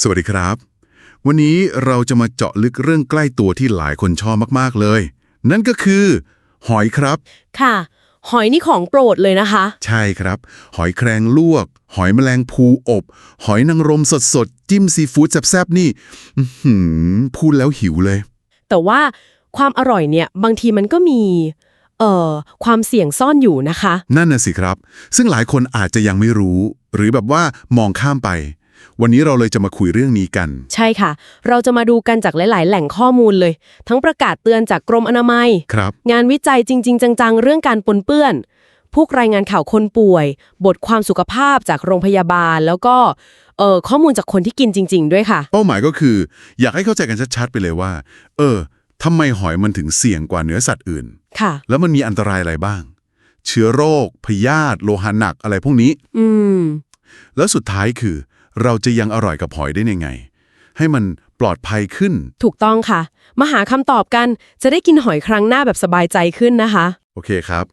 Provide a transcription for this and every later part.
สวัสดีครับ วันนี้เราจะมาเจาะลึกเรื่องใกล้ตัวที่หลายคนชอบมากๆเลย นั่นก็คือ หอยครับ ค่ะ หอยนี่ของโปรดเลยนะคะ ใช่ครับ หอยแครงลวก หอยแมลงภูอบ หอยนางรมสดๆ จิ้มซีฟู้ดแซ่บๆนี่อื้อหือพูดแล้วหิวเลย แต่ว่าความอร่อยเนี่ยบางทีมันก็มีเอ่อความเสี่ยงซ่อนอยู่นะคะ นั่นน่ะสิครับ ซึ่งหลายคนอาจจะยังไม่รู้ หรือแบบว่ามองข้ามไป วันนี้เราเลยจะมาคุยเรื่องนี้กัน ใช่ค่ะ เราจะมาดูกันจากหลาย ๆ แหล่งข้อมูลเลย ทั้งประกาศเตือนจากกรมอนามัย ครับ งานวิจัยจริง ๆ จัง ๆ เรื่องการปนเปื้อน พวกรายงานข่าวคนป่วย บทความสุขภาพจากโรงพยาบาล แล้วก็เอ่อข้อมูลจากคนที่กินจริง ๆ ด้วยค่ะ เป้าหมายก็คือ อยากให้เข้าใจกันชัด ๆ ไปเลยว่า เออทำไมหอยมันถึงเสี่ยงกว่าเนื้อสัตว์อื่น ค่ะ แล้วมันมีอันตรายอะไรบ้าง เชื้อโรค พยาธิ โลหะหนักอะไรพวกนี้ อืม แล้วสุดท้ายคือ เราจะยังอร่อยกับหอยได้ยังไง ให้มันปลอดภัยขึ้น ถูกต้องค่ะ มาหาคำตอบกันจะได้กินหอยครั้งหน้าแบบสบายใจขึ้นนะคะ โอเคครับ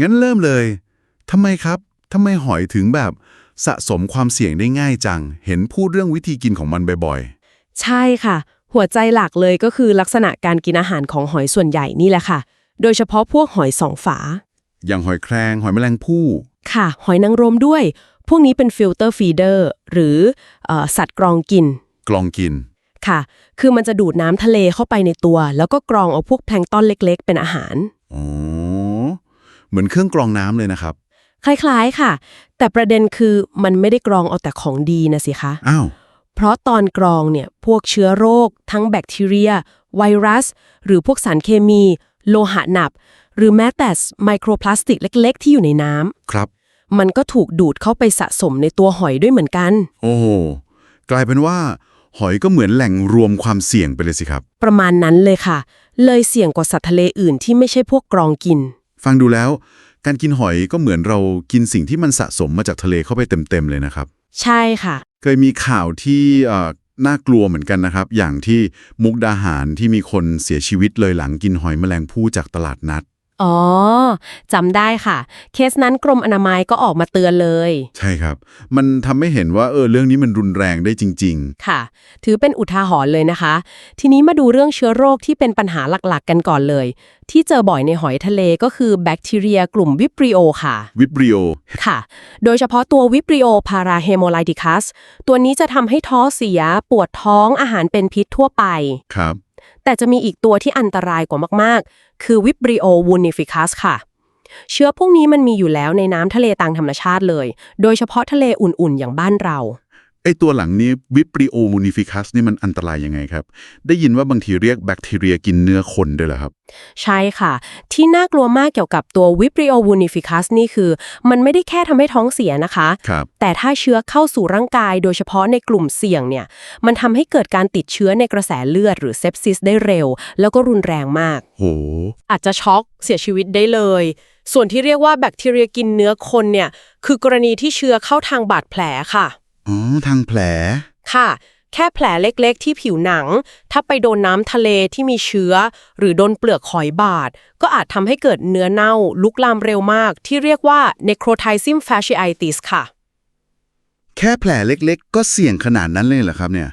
งั้นเริ่มเลยทำไมครับทำไมหอยถึงแบบสะสมความเสี่ยงได้ง่ายจัง เห็นพูดเรื่องวิธีกินของมันบ่อยใช่ค่ะ หัวใจหลักเลยก็คือลักษณะการกินอาหารของหอยส่วนใหญ่นี่แหละค่ะ โดยเฉพาะพวกหอยสองฝา ๆ อย่างหอยแครง หอยแมลงภู่ ค่ะ หอยนางรมด้วย พวกนี้เป็นฟิลเตอร์ฟีเดอร์หรือเออสัตว์กรองกิน กลองกิน ค่ะ คือมันจะดูดน้ำทะเลเข้าไปในตัว แล้วก็กรองเอาพวกแพลงก์ต้นเล็กๆ เป็นอาหาร อ๋อ เหมือนเครื่องกรองน้ำเลยนะครับ คล้ายๆค่ะ แต่ประเด็นคือมันไม่ได้กรองเอาแต่ของดีนะสิคะ อ้าว เพราะตอนกรองเนี่ยพวกเชื้อโรค ทั้งแบคทีเรีย ไวรัส หรือพวกสารเคมี โลหะหนักหรือแม้แต่ไมโครพลาสติกเล็ก ๆ ที่อยู่ในน้ครับำ มันก็ถูกดูดเข้าไปสะสมในตัวหอยด้วยเหมือนกัน โอ้โหกลายเป็นว่า หอยก็เหมือนแหล่งรวมความเสี่ยงไปเลยสิครับ ประมาณนั้นเลยค่ะ เลยเสี่ยงกว่าสัตว์ทะเลอื่นที่ไม่ใช่พวกกรองกิน ฟังดูแล้ว การกินหอยก็เหมือนเรากินสิ่งที่มันสะสมมาจากทะเลเข้าไปเต็มๆเลยนะครับ ใช่ค่ะ เคยมีข่าวที่เอ่อน่ากลัวเหมือนกันนะครับ อย่างที่มุกดาหารที่มีคนเสียชีวิตเลยหลังกินหอยแมลงภู่จากตลาดนัด อ๋อจำได้ค่ะ เคสนั้นกรมอนามัยก็ออกมาเตือนเลย ใช่ครับ มันทำให้เห็นว่าเออเรื่องนี้มันรุนแรงได้จริง ค่ะ ถือเป็นอุทาหรณ์เลยนะคะ ทีนี้มาดูเรื่องเชื้อโรคที่เป็นปัญหาหลักๆ กันก่อนเลย ที่เจอบ่อยในหอยทะเลก็คือแบคทีเรียกลุ่มวิบริโอค่ะ ๆ วิบริโอ ค่ะ โดยเฉพาะตัววิบริโอพาราเฮโมไลติคัสตัวนี้จะทำให้ท้องเสีย ปวดท้องอาหารเป็นพิษทั่วไป ครับ แต่จะมีอีกตัวที่อันตรายกว่ามากๆ คือวิบริโอวูนิฟิคัสค่ะ เชื้อพวกนี้มันมีอยู่แล้วในน้ำทะเลตามธรรมชาติเลย โดยเฉพาะทะเลอุ่นๆ อย่างบ้านเรา ไอตัวหลังนี้วิบริโอมูนิฟิคัสนี่มันอันตรายยังไงครับ ได้ยินว่าบางทีเรียกแบคทีเรียกินเนื้อคนด้วยเหรอครับ ใช่ค่ะ ที่น่ากลัวมากเกี่ยวกับตัววิบริโอวูนิฟิคัสนี่คือ มันไม่ได้แค่ทำให้ท้องเสียนะคะครับแต่ถ้าเชื้อเข้าสู่ร่างกายโดยเฉพาะในกลุ่มเสี่ยงเนี่ย มันทำให้เกิดการติดเชื้อในกระแสเลือดหรือเซปซิสได้เร็ว แล้วก็รุนแรงมากโหอาจจะช็อกเสียชีวิตได้เลย ส่วนที่เรียกว่าแบคทีเรียกินเนื้อคนเนี่ยคือกรณีที่เชื้อเข้าทางบาดแผลค่ะ อ๋อ ทางแผล ค่ะ แค่แผลเล็กๆ ที่ผิวหนัง ถ้าไปโดนน้ำทะเลที่มีเชื้อ หรือโดนเปลือกหอยบาด ก็อาจทำให้เกิดเนื้อเน่า ลุกลามเร็วมาก ที่เรียกว่า necrotizing fasciitis ค่ะ แค่แผลเล็กๆ ก็เสี่ยงขนาดนั้นเลยเหรอครับเนี่ย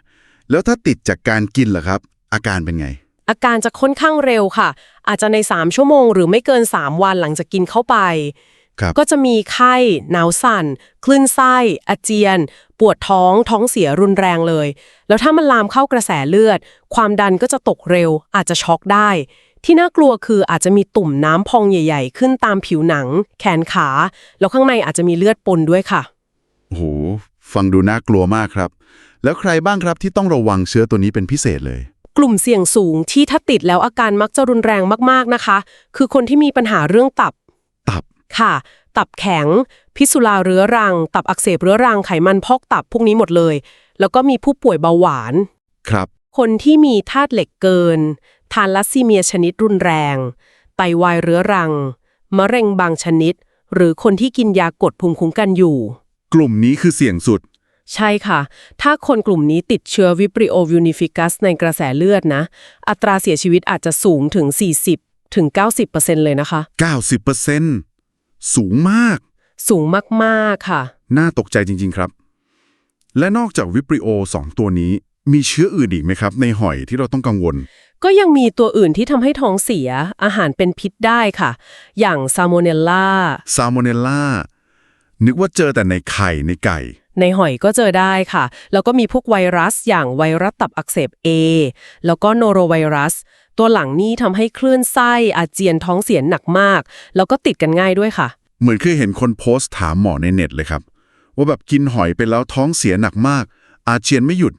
แล้วถ้าติดจากการกินล่ะครับ อาการเป็นไง อาการจะค่อนข้างเร็วค่ะ อาจจะใน 3 ชั่วโมง หรือไม่เกิน 3 วันหลังจากกินเข้าไปครับ ก็จะมีไข้หนาวสั่น คลื่นไส้ อาเจียน ปวดท้องท้องเสียรุนแรงเลย แล้วถ้ามันลามเข้ากระแสเลือด ความดันก็จะตกเร็ว อาจจะช็อกได้ ที่น่ากลัวคืออาจจะมีตุ่มน้ำพองใหญ่ ๆ ขึ้นตามผิวหนัง แขนขา แล้วข้างในอาจจะมีเลือดปนด้วยค่ะโอ้โหฟังดูน่ากลัวมากครับ แล้วใครบ้างครับที่ต้องระวังเชื้อตัวนี้เป็นพิเศษเลย กลุ่มเสี่ยงสูงที่ถ้าติดแล้วอาการมักจะรุนแรงมากๆนะคะ คือคนที่มีปัญหาเรื่องตับตับ ค่ะ ตับแข็ง พิษสุราเรื้อรัง ตับอักเสบเรื้อรังไขมันพอกตับพวกนี้หมดเลย แล้วก็มีผู้ป่วยเบาหวาน ครับ คนที่มีธาตุเหล็กเกิน ทานลัสซีเมียชนิดรุนแรง ไตวายเรื้อรัง มะเร็งบางชนิด หรือคนที่กินยากดภูมิคุ้มกันอยู่ กลุ่มนี้คือเสี่ยงสุด ใช่ค่ะ ถ้าคนกลุ่มนี้ติดเชื้อวิปริโอวินิฟิกัสในกระแสเลือดนะ อัตราเสียชีวิตอาจจะสูงถึง 40 ถึง 90%เลยนะคะ 90% สูงมาก สูงมากๆค่ะ น่าตกใจจริง ๆ ครับ และนอกจากวิปริโอสองตัวนี้ มีเชื้ออื่นอีกไหมครับ ในหอยที่เราต้องกังวล ก็ยังมีตัวอื่นที่ทำให้ท้องเสีย อาหารเป็นพิษได้ค่ะ อย่างซาโมเนลลาซาโมเนลล่านึกว่าเจอแต่ในไข่ในไก่ ในหอยก็เจอได้ค่ะ แล้วก็มีพวกไวรัสอย่างไวรัสตับอักเสบ A แล้วก็โนโรไวรัส ตัวหลังนี้ทำให้คลื่นไส้อาเจียนท้องเสียหนักมาก แล้วก็ติดกันง่ายด้วยค่ะ เหมือนเคยเห็นคนโพสต์ถามหมอในเน็ตเลยครับ ว่าแบบกินหอยไปแล้วท้องเสียหนักมาก อาเจียนไม่หยุด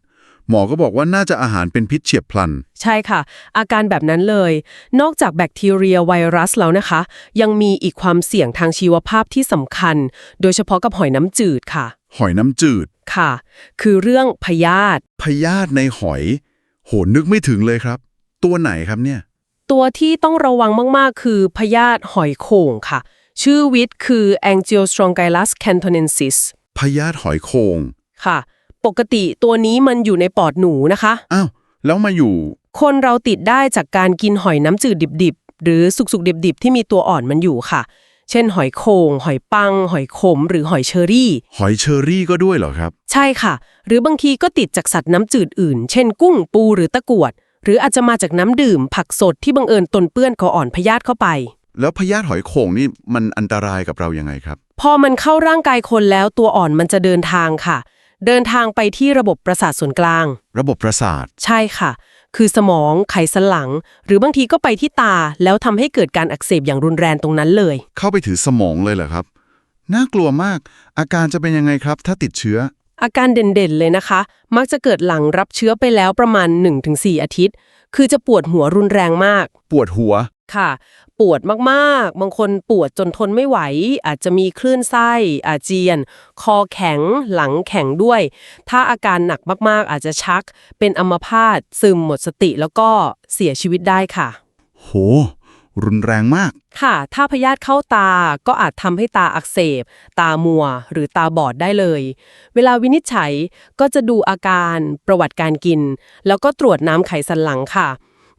หมอก็บอกว่าน่าจะอาหารเป็นพิษเฉียบพลัน ใช่ค่ะ อาการแบบนั้นเลย นอกจากแบคทีเรียไวรัสแล้วนะคะ ยังมีอีกความเสี่ยงทางชีวภาพที่สำคัญ โดยเฉพาะกับหอยน้ำจืดค่ะ หอยน้ำจืดค่ะ คือเรื่องพยาธิพยาธิในหอย โหนึกไม่ถึงเลยครับ ตัวไหนครับเนี่ย ตัวที่ต้องระวังมาก ๆ คือพยาธิหอยโข่งค่ะ ชื่อวิทย์คือ Angiostrongylas cantonensis พยาธิหอยโข่งค่ะ ปกติตัวนี้มันอยู่ในปอดหนูนะคะ อ้าว แล้วมาอยู่ คนเราติดได้จากการกินหอยน้ำจืดดิบ ๆ หรือสุก ๆ ดิบ ๆ ที่มีตัวอ่อนมันอยู่ค่ะ เช่น หอยโข่งหอยปัง หอยขม หรือหอยเชอรี่ หอยเชอรี่ก็ด้วยเหรอครับ ใช่ค่ะ หรือบางทีก็ติดจากสัตว์น้ำจืดอื่น เช่น กุ้งปูหรือตะกรวด หรืออาจจะมาจากน้ำดื่ม ผักสดที่บังเอิญตนเปื้อนก็อ่อนพยาธิเข้าไป แล้วพยาธิหอยโข่งนี่มันอันตรายกับเรายังไงครับ พอมันเข้าร่างกายคนแล้วตัวอ่อนมันจะเดินทางค่ะ เดินทางไปที่ระบบประสาทส่วนกลาง ระบบประสาท ใช่ค่ะ คือสมองไขสันหลัง หรือบางทีก็ไปที่ตาแล้วทำให้เกิดการอักเสบอย่างรุนแรงตรงนั้นเลย เข้าไปถือสมองเลยเหรอครับ น่ากลัวมาก อาการจะเป็นยังไงครับ ถ้าติดเชื้อ อาการเด่นๆเลยนะคะ มักจะเกิดหลังรับเชื้อไปแล้วประมาณ 1-4 อาทิตย์ คือจะปวดหัวรุนแรงมาก ปวดหัวค่ะ ปวดมากๆ บางคนปวดจนทนไม่ไหว อาจจะมีคลื่นไส้ อาเจียน คอแข็ง หลังแข็งด้วย ถ้าอาการหนักมากๆ อาจจะชัก เป็นอัมพาต ซึมหมดสติ แล้วก็เสียชีวิตได้ค่ะ โห รุนแรงมาก ค่ะ ถ้าพยาธิเข้าตาก็อาจทำให้ตาอักเสบ ตามัว หรือตาบอดได้เลย เวลาวินิจฉัยก็จะดูอาการ ประวัติการกิน แล้วก็ตรวจน้ำไขสันหลังค่ะ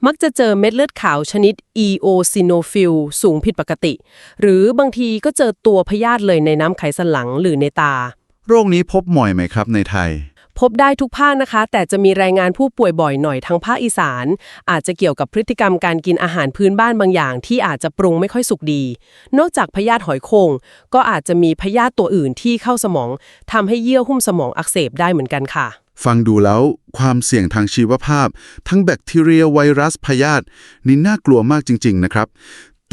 มักจะเจอเม็ดเลือดขาวชนิด eosinophil สูงผิดปกติ หรือบางทีก็เจอตัวพยาธิเลยในน้ำไขสันหลังหรือในตา โรคนี้พบบ่อยไหมครับในไทย พบได้ทุกภาคนะคะ แต่จะมีรายงานผู้ป่วยบ่อยหน่อยทางภาคอีสาน อาจจะเกี่ยวกับพฤติกรรมการกินอาหารพื้นบ้านบางอย่าง ที่อาจจะปรุงไม่ค่อยสุกดี นอกจากพยาธิหอยโขงก็อาจจะมีพยาธิตัวอื่นที่เข้าสมองทำให้เยื่อหุ้มสมองอักเสบได้เหมือนกันค่ะ ฟังดูแล้วความเสี่ยงทางชีวภาพ ทั้งแบคทีเรียไวรัสพยาธินี่น่ากลัวมากจริง ๆ นะครับ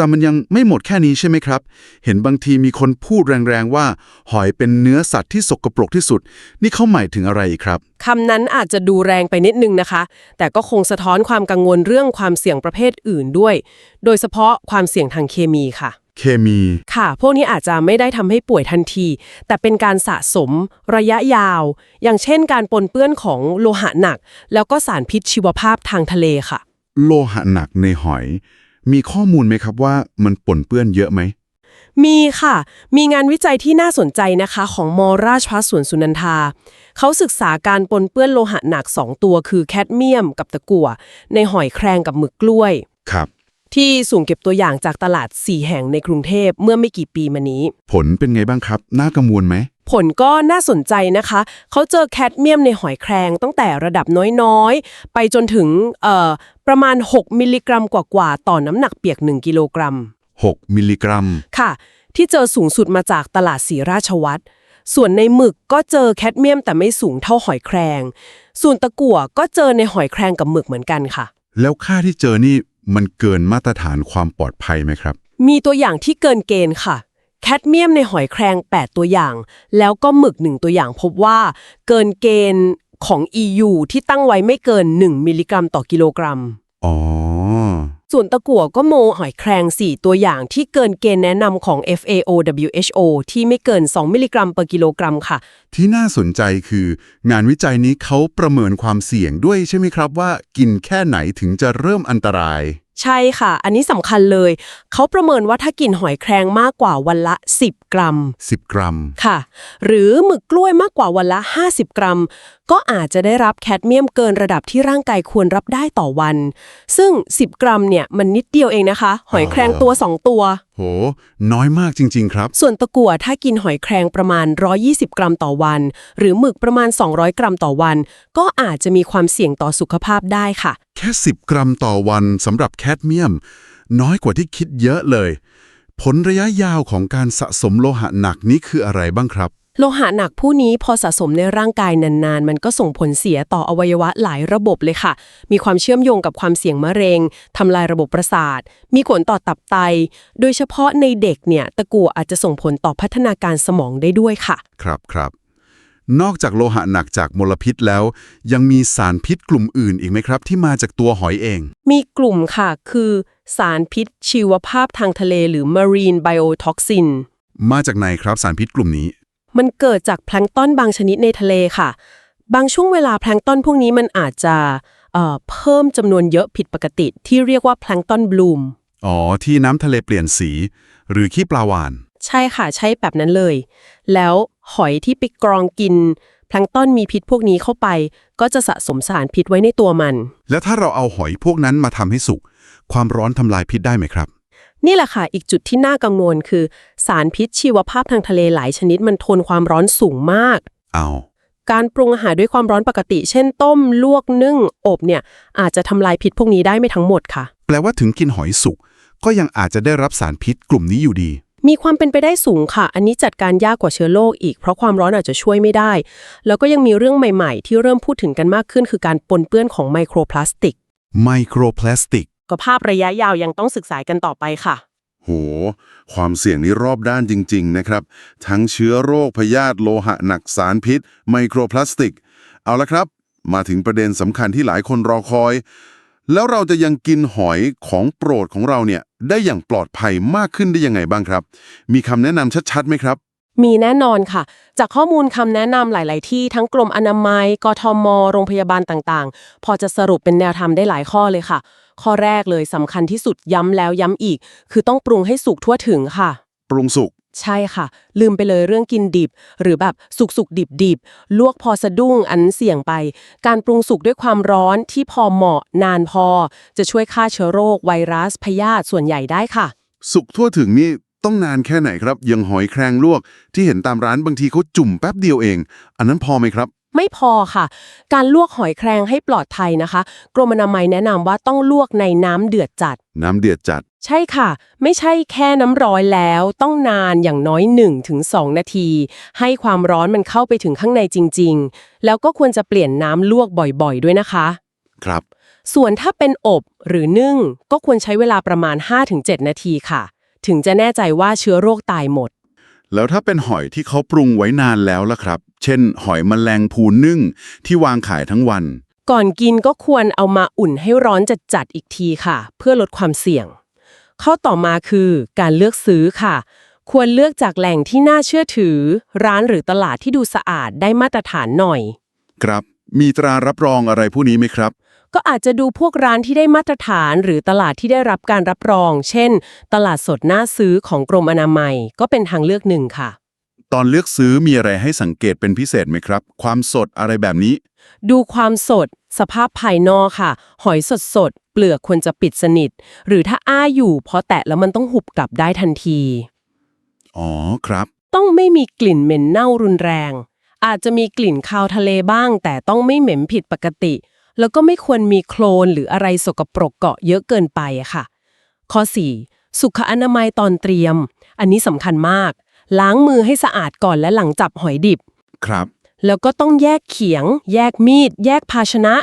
แต่มันยังไม่หมดแค่นี้ใช่ไหมครับ เห็นบางทีมีคนพูดแรงๆว่า หอยเป็นเนื้อสัตว์ที่สกปรกที่สุด นี่เขาหมายถึงอะไรอีกครับคำนั้นอาจจะดูแรงไปนิดนึงนะคะ แต่ก็คงสะท้อนความกังวลเรื่องความเสี่ยงประเภทอื่นด้วย โดยเฉพาะความเสี่ยงทางเคมีค่ะเคมี ค่ะ พวกนี้อาจจะไม่ได้ทำให้ป่วยทันที แต่เป็นการสะสมระยะยาว อย่างเช่นการปนเปื้อนของโลหะหนัก แล้วก็สารพิษชีวภาพทางทะเลค่ะ โลหะหนักในหอย มีข้อมูลไหมครับว่ามันปนเปื้อนเยอะไหม มีค่ะ มีงานวิจัยที่น่าสนใจนะคะของมราชภัฏสวนสุนันทา เขาศึกษาการปนเปื้อนโลหะหนัก 2 ตัวคือแคดเมียมกับตะกั่วในหอยแครงกับหมึกกล้วย ครับ ที่สุ่มเก็บตัวอย่างจากตลาด 4 แห่งในกรุงเทพเมื่อไม่กี่ปีมานี้ ผลเป็นไงบ้างครับ น่ากังวลไหม ผลก็น่าสนใจนะคะ เขาเจอแคดเมียมในหอยแครงตั้งแต่ระดับน้อยๆ ไปจนถึงเอ่อประมาณ 6 มิลลิกรัมกว่าๆ ต่อน้ำหนักเปียก 1 กิโลกรัม 6 มิลลิกรัม ค่ะ ที่เจอสูงสุดมาจากตลาดศรีราชวัตรส่วนในหมึกก็เจอแคดเมียมแต่ไม่สูงเท่าหอยแครง ส่วนตะกั่วก็เจอในหอยแครงกับหมึกเหมือนกันค่ะ แล้วค่าที่เจอนี่มันเกินมาตรฐานความปลอดภัยไหมครับ มีตัวอย่างที่เกินเกณฑ์ค่ะ แคดเมียมในหอยแครง 8 ตัวอย่าง แล้วก็หมึก 1 ตัวอย่างพบว่าเกินเกณฑ์ของ EU ที่ตั้งไว้ไม่เกิน 1 มิลลิกรัมต่อกิโลกรัม อ๋อ ส่วนตะกั่วก็โมหอยแครง 4 ตัวอย่างที่เกินเกณฑ์แนะนำของ FAO WHO ที่ไม่เกิน 2 มิลลิกรัมต่อกิโลกรัมค่ะ ที่น่าสนใจคืองานวิจัยนี้เขาประเมินความเสี่ยงด้วยใช่ไหมครับว่า กินแค่ไหนถึงจะเริ่มอันตราย ใช่ค่ะ อันนี้สำคัญเลย เขาประเมินว่าถ้ากินหอยแครงมากกว่าวันละ 10 กรัม 10 กรัม ค่ะ หรือหมึกกล้วยมากกว่าวันละ 50 กรัม ก็อาจจะได้รับแคดเมียมเกินระดับที่ร่างกายควรรับได้ต่อวัน ซึ่ง 10 กรัมเนี่ยมันนิดเดียวเองนะคะ หอยแครงตัว 2 ตัว โห น้อยมากจริง ๆ ครับ ส่วนตะกั่วถ้ากินหอยแครงประมาณ 120 กรัมต่อวัน หรือหมึกประมาณ 200 กรัมต่อวัน ก็อาจจะมีความเสี่ยงต่อสุขภาพได้ค่ะแค่ 10 กรัมต่อวันสำหรับแคดเมียม น้อยกว่าที่คิดเยอะเลย ผลระยะยาวของการสะสมโลหะหนักนี้คืออะไรบ้างครับ โลหะหนักผู้นี้พอสะสมในร่างกายนานๆ มันก็ส่งผลเสียต่ออวัยวะหลายระบบเลยค่ะ มีความเชื่อมโยงกับความเสี่ยงมะเร็งทำลายระบบประสาท มีผลต่อตับไต โดยเฉพาะในเด็กเนี่ยตะกั่วอาจจะส่งผลต่อพัฒนาการสมองได้ด้วยค่ะ ครับครับ นอกจากโลหะหนักจากมลพิษแล้ว ยังมีสารพิษกลุ่มอื่นอีกไหมครับ ที่มาจากตัวหอยเอง มีกลุ่มค่ะ คือสารพิษชีวภาพทางทะเลหรือ marine biotoxin มาจากไหนครับสารพิษกลุ่มนี้ มันเกิดจากแพลงก์ต้นบางชนิดในทะเลค่ะ บางช่วงเวลาแพลงก์ต้นพวกนี้มันอาจจะเอ่อเพิ่มจำนวนเยอะผิดปกติ ที่เรียกว่าแพลงก์ต้นบลูมอ๋อ ที่น้ำทะเลเปลี่ยนสี หรือขี้ปลาวาน ใช่ค่ะ ใช่แบบนั้นเลย แล้ว หอยที่ไปกรองกินแพลงก์ต้นมีพิษพวกนี้เข้าไป ก็จะสะสมสารพิษไว้ในตัวมัน แล้วถ้าเราเอาหอยพวกนั้นมาทำให้สุก ความร้อนทำลายพิษได้ไหมครับ นี่แหละค่ะ อีกจุดที่น่ากังวลคือ สารพิษชีวภาพทางทะเลหลายชนิดมันทนความร้อนสูงมาก เอาการปรุงอาหารด้วยความร้อนปกติ เช่นต้ม ลวกนึ่ง อบเนี่ยอาจจะทำลายพิษพวกนี้ได้ไม่ทั้งหมดค่ะ แปลว่าถึงกินหอยสุกก็ยังอาจจะได้รับสารพิษกลุ่มนี้อยู่ดี มีความเป็นไปได้สูงค่ะ อันนี้จัดการยากกว่าเชื้อโรคอีก เพราะความร้อนอาจจะช่วยไม่ได้ แล้วก็ยังมีเรื่องใหม่ๆ ที่เริ่มพูดถึงกันมากขึ้น คือการปนเปื้อนของไมโครพลาสติก ไมโครพลาสติก ก็ภาพระยะยาวยังต้องศึกษากันต่อไปค่ะ โห ความเสี่ยงนี้รอบด้านจริง ๆ นะครับ ทั้งเชื้อโรคพยาธิโลหะหนักสารพิษ ไมโครพลาสติก เอาละครับ มาถึงประเด็นสำคัญที่หลายคนรอคอย แล้วเราจะยังกินหอยของโปรดของเราเนี่ยได้อย่างปลอดภัยมากขึ้นได้ยังไงบ้างครับ มีคำแนะนำชัดๆไหมครับ มีแน่นอนค่ะ จากข้อมูลคำแนะนำหลาย ๆ ที่ทั้งกรมอนามัย กทม โรงพยาบาลต่างๆ พอจะสรุปเป็นแนวทางได้หลายข้อเลยค่ะ ข้อแรกเลยสำคัญที่สุดย้ำแล้วย้ำอีก คือต้องปรุงให้สุกทั่วถึงค่ะ ปรุงสุก ใช่ค่ะ ลืมไปเลยเรื่องกินดิบ หรือแบบสุกสุกดิบดิบๆลวกพอสะดุ้งอันเสี่ยงไป การปรุงสุกด้วยความร้อนที่พอเหมาะนานพอ จะช่วยฆ่าเชื้อโรค ไวรัสพยาธิส่วนใหญ่ได้ค่ะ สุกทั่วถึงนี่ต้องนานแค่ไหนครับอยังหอยแครงลวก ที่เห็นตามร้านบางทีเขาจุ่มแป๊บเดียวเอง อันนั้นพอไหมครับ ไม่พอค่ะ การลวกหอยแครงให้ปลอดภัยนะคะ กรมอนามัยแนะนำว่าต้องลวกในน้ำเดือดจัด น้ำเดือดจัด ใช่ค่ะ ไม่ใช่แค่น้ำร้อนแล้ว ต้องนานอย่างน้อย 1-2 นาที ให้ความร้อนมันเข้าไปถึงข้างในจริง ๆ แล้วก็ควรจะเปลี่ยนน้ำลวกบ่อยๆ ด้วยนะคะ ครับ ส่วนถ้าเป็นอบหรือนึ่ง ก็ควรใช้เวลาประมาณ 5-7 นาทีค่ะ ถึงจะแน่ใจว่าเชื้อโรคตายหมด แล้วถ้าเป็นหอยที่เขาปรุงไว้นานแล้วล่ะครับ เช่น หอยแมลงภูนึ่งที่วางขายทั้งวัน ก่อนกินก็ควรเอามาอุ่นให้ร้อนจัดๆอีกทีค่ะ เพื่อลดความเสี่ยง ข้อต่อมาคือการเลือกซื้อค่ะ ควรเลือกจากแหล่งที่น่าเชื่อถือ ร้านหรือตลาดที่ดูสะอาดได้มาตรฐานหน่อย ครับ มีตรารับรองอะไรผู้นี้ไหมครับ ก็อาจจะดูพวกร้านที่ได้มาตรฐานหรือตลาดที่ได้รับการรับรอง เช่น ตลาดสดน่าซื้อของกรมอนามัย ก็เป็นทางเลือกหนึ่งค่ะ ตอนเลือกซื้อมีอะไรให้สังเกตเป็นพิเศษไหมครับ ความสดอะไรแบบนี้ ดูความสด สภาพภายนอกค่ะ หอยสดสดๆเป ลือกควรจะปิดสนิท หรือถ้าอ้าอยู่พอแตะแล้วมันต้องหุบกลับได้ทันที อ๋อครับ ต้องไม่มีกลิ่นเหม็นเน่ารุนแรง อาจจะมีกลิ่นคาวทะเลบ้าง แต่ต้องไม่เหม็นผิดปกติ แล้วก็ไม่ควรมีโคลนหรืออะไรสกปรกเกาะเยอะเกินไปอะค่ะ ข้อ 4. สุขอนามัยตอนเตรียม อันนี้สำคัญมาก ล้างมือให้สะอาดก่อนและหลังจับหอยดิบ ครับ แล้วก็ต้องแยกเขียง แยกมีด แยกภาชนะ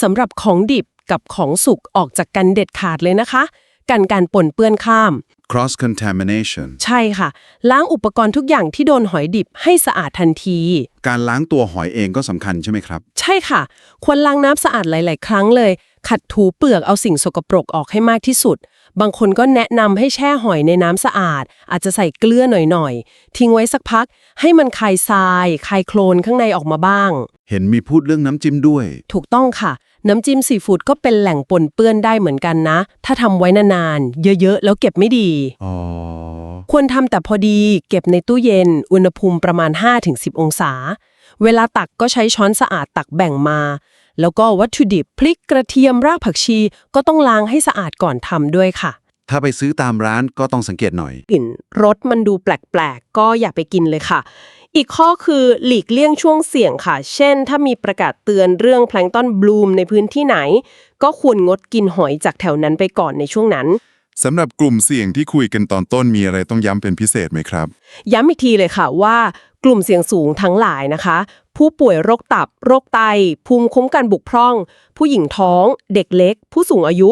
สำหรับของดิบ กับของสุกออกจากกันเด็ดขาดเลยนะคะ กันการปนเปื้อนข้าม cross contamination ใช่ค่ะ ล้างอุปกรณ์ทุกอย่างที่โดนหอยดิบให้สะอาดทันที การล้างตัวหอยเองก็สำคัญใช่ไหมครับ ใช่ค่ะ ควรล้างน้ำสะอาดหลาย ๆ ครั้งเลย ขัดถูเปลือกเอาสิ่งสกปรกออกให้มากที่สุด บางคนก็แนะนำให้แช่หอยในน้ำสะอาด อาจจะใส่เกลือหน่อย ๆ ทิ้งไว้สักพัก ให้มันคายทราย คายโคลนข้างในออกมาบ้าง เห็นมีพูดเรื่องน้ำจิ้มด้วย ถูกต้องค่ะ น้ำจิ้มซีฟู้ดก็เป็นแหล่งปนเปื้อนได้เหมือนกันนะ ถ้าทำไว้นานๆ เยอะๆ แล้วเก็บไม่ดี อ๋อ ควรทำแต่พอดี เก็บในตู้เย็น อุณหภูมิประมาณ 5-10 องศา เวลาตักก็ใช้ช้อนสะอาดตักแบ่งมา แล้วก็วัตถุดิบพริกกระเทียมรากผักชี ก็ต้องล้างให้สะอาดก่อนทำด้วยค่ะ ถ้าไปซื้อตามร้านก็ต้องสังเกตหน่อย กลิ่นรสมันดูแปลกๆ ก็อย่าไปกินเลยค่ะ อีกข้อคือหลีกเลี่ยงช่วงเสี่ยงค่ะ เช่น ถ้ามีประกาศเตือนเรื่องแพลงก์ต้นบลูมในพื้นที่ไหน ก็ควรงดกินหอยจากแถวนั้นไปก่อนในช่วงนั้น สำหรับกลุ่มเสี่ยงที่คุยกันตอนต้นมีอะไรต้องย้ำเป็นพิเศษไหมครับ ย้ำอีกทีเลยค่ะว่ากลุ่มเสี่ยงสูงทั้งหลายนะคะ ผู้ป่วยโรคตับ โรคไต ภูมิคุ้มกันบุกพร่อง ผู้หญิงท้อง เด็กเล็ก ผู้สูงอายุ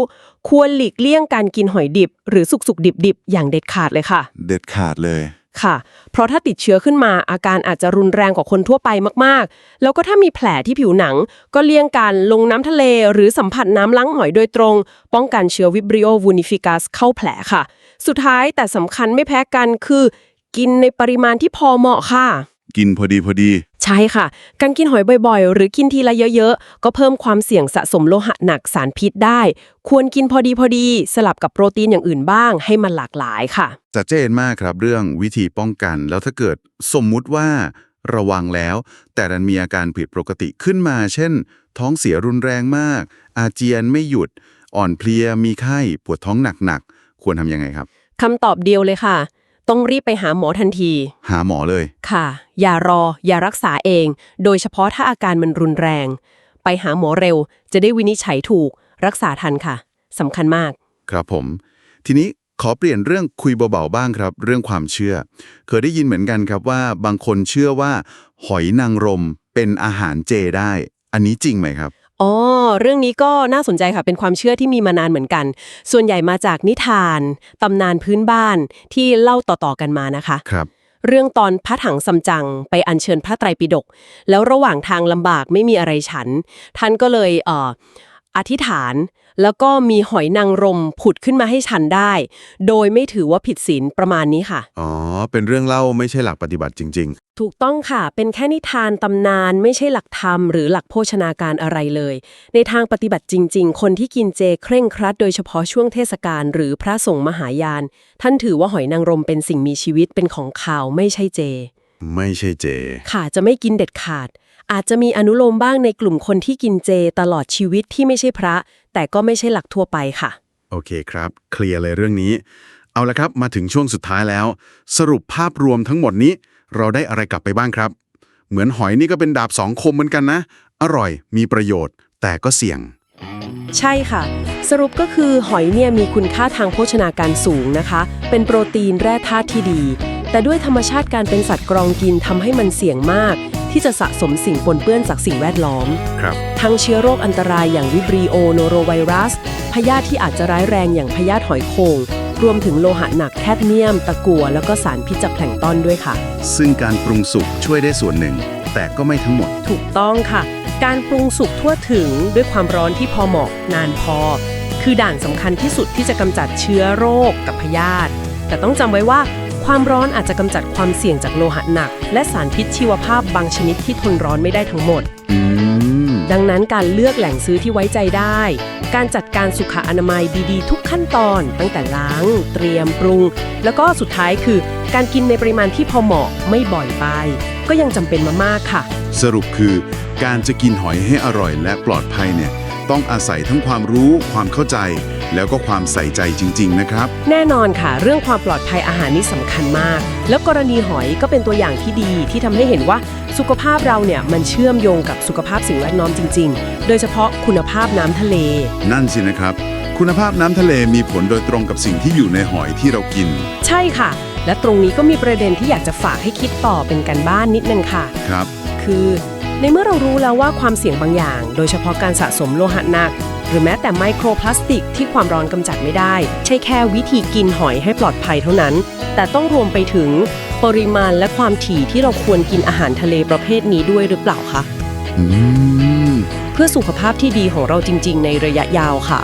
ควรหลีกเลี่ยงการกินหอยดิบ หรือสุกๆดิบๆอย่างเด็ดขาดเลยค่ะ เด็ดขาดเลย ค่ะ เพราะถ้าติดเชื้อขึ้นมาอาการอาจจะรุนแรงกว่าคนทั่วไปมากๆ แล้วก็ถ้ามีแผลที่ผิวหนัง ก็เลี่ยงการลงน้ำทะเล หรือสัมผัสน้ำล้างหอยโดยตรง ป้องกันเชื้อวิบริโอวูนิฟิกัสเข้าแผลค่ะ สุดท้ายแต่สำคัญไม่แพ้กันคือ กินในปริมาณที่พอเหมาะค่ะ กินพอดีพอดี ใช่ค่ะ การกินหอยบ่อยๆ หรือกินทีละเยอะๆ ก็เพิ่มความเสี่ยงสะสมโลหะหนักสารพิษได้ ควรกินพอดีพอดี สลับกับโปรตีนอย่างอื่นบ้าง ให้มันหลากหลายค่ะชัดเจนมากครับเรื่องวิธีป้องกันแล้วถ้าเกิดสมมุติว่าระวังแล้ว แต่ดันมีอาการผิดปกติขึ้นมา เช่น ท้องเสียรุนแรงมาก อาเจียนไม่หยุด อ่อนเพลียมีไข้ปวดท้องหนักๆควรทำยังไงครับ คำตอบเดียวเลยค่ะ ต้องรีบไปหาหมอทันที หาหมอเลย ค่ะ อย่ารอ อย่ารักษาเอง โดยเฉพาะถ้าอาการมันรุนแรง ไปหาหมอเร็ว จะได้วินิจฉัยถูก รักษาทันค่ะสำคัญมาก ครับผม ทีนี้ขอเปลี่ยนเรื่องคุยเบาๆบ้างครับ เรื่องความเชื่อ เคยได้ยินเหมือนกันครับว่า บางคนเชื่อว่า หอยนางรมเป็นอาหารเจได้ อันนี้จริงไหมครับ อ๋อ เรื่องนี้ก็น่าสนใจค่ะ เป็นความเชื่อที่มีมานานเหมือนกัน ส่วนใหญ่มาจากนิทาน ตำนานพื้นบ้านที่เล่าต่อๆกันมานะคะ ครับ เรื่องตอนพระถังซัมจั๋งไปอัญเชิญพระไตรปิฎก แล้วระหว่างทางลำบากไม่มีอะไรฉัน ท่านก็เลยเอ่ออธิษฐาน แล้วก็มีหอยนางรมผุดขึ้นมาให้ฉันได้ โดยไม่ถือว่าผิดศีลประมาณนี้ค่ะ อ๋อ เป็นเรื่องเล่าไม่ใช่หลักปฏิบัติจริง ถูกต้องค่ะ เป็นแค่นิทานตำนานไม่ใช่หลักธรรมหรือหลักโภชนาการอะไรเลย ในทางปฏิบัติจริง ๆ คนที่กินเจเคร่งครัด โดยเฉพาะช่วงเทศกาลหรือพระสงฆ์มหายาน ท่านถือว่าหอยนางรมเป็นสิ่งมีชีวิตเป็นของขาวไม่ใช่เจ ๆ ไม่ใช่เจ ค่ะจะไม่กินเด็ดขาด อาจจะมีอนุโลมบ้างในกลุ่มคนที่กินเจตลอดชีวิตที่ไม่ใช่พระ แต่ก็ไม่ใช่หลักทั่วไปค่ะ โอเคครับ เคลียร์เลยเรื่องนี้ เอาละครับมาถึงช่วงสุดท้ายแล้ว สรุปภาพรวมทั้งหมดนี้ เราได้อะไรกลับไปบ้างครับ เหมือนหอยนี่ก็เป็นดาบสองคมเหมือนกันนะ อร่อยมีประโยชน์ แต่ก็เสี่ยง ใช่ค่ะ สรุปก็คือหอยเนี่ยมีคุณค่าทางโภชนาการสูงนะคะ เป็นโปรตีนแร่ธาตุที่ดี แต่ด้วยธรรมชาติการเป็นสัตว์กรองกินทำให้มันเสี่ยงมาก ที่จะสะสมสิ่งปนเปื้อนจากสิ่งแวดล้อม ครับ ทั้งเชื้อโรคอันตรายอย่างวิบริโอโนโรไวรัส พยาธิที่อาจจะร้ายแรงอย่างพยาธิหอยโขงรวมถึงโลหะหนักแคดเมียม ตะกั่วแล้วก็สารพิษจากแพลงก์ตอนด้วยค่ะ ซึ่งการปรุงสุกช่วยได้ส่วนหนึ่ง แต่ก็ไม่ทั้งหมด ถูกต้องค่ะ การปรุงสุกทั่วถึงด้วยความร้อนที่พอเหมาะนานพอ คือด่านสำคัญที่สุดที่จะกำจัดเชื้อโรคกับพยาธิแต่ต้องจำไว้ว่า ความร้อนอาจจะกำจัดความเสี่ยงจากโลหะหนัก และสารพิษชีวภาพบางชนิดที่ทนร้อนไม่ได้ทั้งหมดอืมดังนั้นการเลือกแหล่งซื้อที่ไว้ใจได้ การจัดการสุขอนามัยดีๆ ทุกขั้นตอน ตั้งแต่ล้าง เตรียมปรุง แล้วก็สุดท้ายคือ การกินในปริมาณที่พอเหมาะไม่บ่อยไป ก็ยังจำเป็นมามากค่ะ สรุปคือ การจะกินหอยให้อร่อยและปลอดภัยเนี่ย ต้องอาศัยทั้งความรู้ ความเข้าใจ แล้วก็ความใส่ใจจริง ๆ นะครับ แน่นอนค่ะ เรื่องความปลอดภัยอาหารนี่สำคัญมาก แล้วกรณีหอยก็เป็นตัวอย่างที่ดีที่ทำให้เห็นว่าสุขภาพเราเนี่ยมันเชื่อมโยงกับสุขภาพสิ่งแวดล้อมจริง ๆ โดยเฉพาะคุณภาพน้ำทะเล นั่นสินะครับ คุณภาพน้ำทะเลมีผลโดยตรงกับสิ่งที่อยู่ในหอยที่เรากิน ใช่ค่ะ และตรงนี้ก็มีประเด็นที่อยากจะฝากให้คิดต่อเป็นกันบ้านนิดนึงค่ะ ครับ คือ ในเมื่อเรารู้แล้วว่าความเสี่ยงบางอย่าง โดยเฉพาะการสะสมโลหะหนัก หรือแม้แต่ไมโครพลาสติกที่ความร้อนกำจัดไม่ได้ ใช่แค่วิธีกินหอยให้ปลอดภัยเท่านั้น แต่ต้องรวมไปถึงปริมาณและความถี่ที่เราควรกินอาหารทะเลประเภทนี้ด้วยหรือเปล่าคะเพื่อสุขภาพที่ดีของเราจริง ๆ ในระยะยาวค่ะ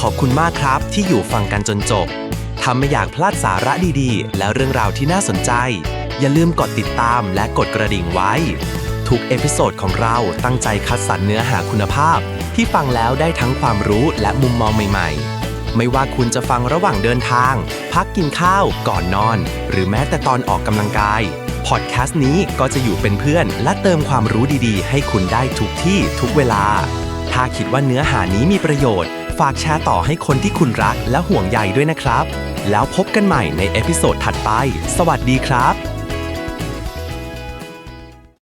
ขอบคุณมากครับที่อยู่ฟังกันจนจบถ้าไม่อยากพลาดสาระดีๆ และเรื่องราวที่น่าสนใจ อย่าลืมกดติดตามและกดกระดิ่งไว้ ทุกเอพิโซดของเราตั้งใจคัดสรรเนื้อหาคุณภาพ ที่ฟังแล้วได้ทั้งความรู้และมุมมองใหม่ ๆ ไม่ว่าคุณจะฟังระหว่างเดินทาง พักกินข้าว ก่อนนอน หรือแม้แต่ตอนออกกำลังกายพอดแคสต์นี้ก็จะอยู่เป็นเพื่อน และเติมความรู้ดีๆ ให้คุณได้ทุกที่ทุกเวลา ถ้าคิดว่าเนื้อหานี้มีประโยชน์ ฝากแชร์ต่อให้คนที่คุณรักและห่วงใยด้วยนะครับ แล้วพบกันใหม่ในเอพิโซดถัดไป สวัสดีครับ